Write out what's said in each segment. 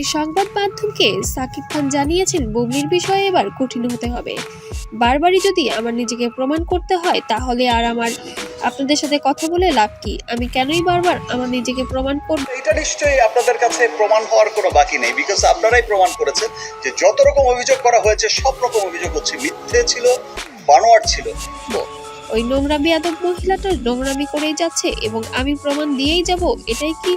একটি সংবাদ মাধ্যমকে সাকিব খান জানিয়েছেন বুবলির বিষয়ে এবার কঠিন হতে হবে। বারবারই যদি আমার নিজেকে প্রমাণ করতে হয়, তাহলে আর আমার আপনাদের সাথে কথা বলে লাভ কি? আমি কেনই বারবার আমার নিজেকে প্রমাণ করব? এটা নিশ্চয়ই আপনাদের কাছে প্রমাণ হওয়ার কোনো বাকি নেই বিকজ আপনারাই প্রমাণ করেছেন যে যত রকম অভিযোগ করা হয়েছে, সব রকম অভিযোগ হচ্ছে মিথ্যে ছিল বানোয়ার ছিল। ওই নোংরা বেয়াদব মহিলাটা নোংরামি করেই যাচ্ছে এবং আমি প্রমাণ দিয়েই যাব, এটাই কি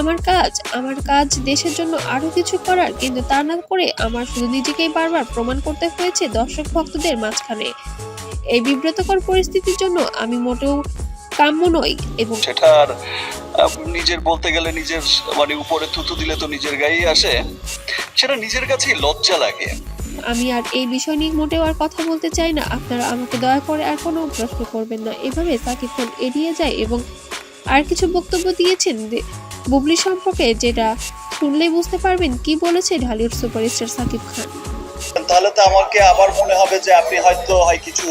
আমার কাজ? আমার কাজ দেশের জন্য আরও কিছু করার, কিন্তু তা না করে আমার শুধু নিজেকেই বারবার প্রমাণ করতে হয়েছে দর্শক ভক্তদের মাঝখানে। এই বিব্রতকর পরিস্থিতির জন্য আমি মোটেও কাম্য নই এবং সেটা নিজের বলতে গেলে নিজের মানে উপরে থুতু দিলে তো নিজের গায়েই আসে। সেটা নিজের কাছেই লজ্জা লাগে। আমি আর এই বিষয় নিয়ে মোটেও আর কথা বলতে চাই না। আপনারা আমাকে দয়া করে আর কোনো প্রশ্ন করবেন না। এভাবে সাকিব খান এড়িয়ে যায় এবং আর কিছু বক্তব্য দিয়েছেন বুবলি সম্পর্কে যেটা শুনলেই বুঝতে পারবেন কি বলেছে ঢালিউড সুপারস্টার সাকিব খান। তাহলে তো আমাকে আবার মনে হবে যে আপনি হয়তো হয় কিছু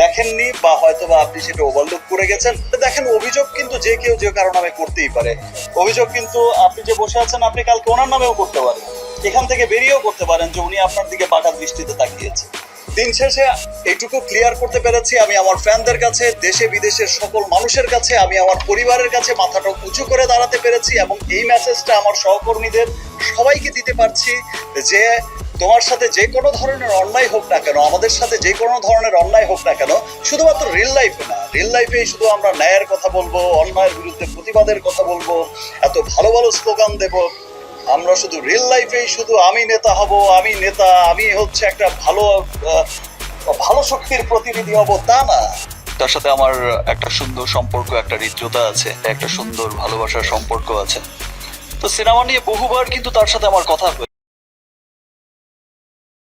দেখেননি বা হয়তো বা আপনি সেটা ওভারলুক করে গেছেন। দেখেন, অভিযোগ কিন্তু যে কেউ যে কারও নামে করতেই পারে। অভিযোগ কিন্তু আপনি যে বসে আছেন, আপনি কালকে ওনার নামেও করতে পারেন। এখান থেকে বেরিয়েও করতে পারেন যে উনি আপনার দিকে পাকা দৃষ্টিতে তাকিয়েছে। দিন শেষে এইটুকু ক্লিয়ার করতে পেরেছি, আমি আমার ফ্যানদের কাছে, দেশে বিদেশের সকল মানুষের কাছে, আমি আমার পরিবারের কাছে মাথাটা উঁচু করে দাঁড়াতে পেরেছি এবং এই মেসেজটা আমার সহকর্মীদের সবাইকে দিতে পারছি যে তোমার সাথে যে কোনো ধরনের অন্যায় হোক না কেন, আমাদের সাথে যে কোনো ধরনের অন্যায় হোক না কেন, শুধুমাত্র রিয়েল লাইফে না। রিয়েল লাইফেই শুধু আমরা ন্যায়ের কথা বলব, অন্যায়ের বিরুদ্ধে প্রতিবাদের কথা বলব, এত ভালো ভালো স্লোগান দেব। আমরা শুধু রিয়েল লাইফেই শুধু আমি নেতা হব, আমি নেতা, আমি হচ্ছে একটা ভালো ভালো শক্তির প্রতিনিধি হব, তা না। তার সাথে আমার একটা সুন্দর সম্পর্ক, একটা হৃদ্যতা আছে, একটা সুন্দর ভালোবাসার সম্পর্ক আছে। তো সিনেমা নিয়ে বহুবার কিন্তু তার সাথে আমার কথা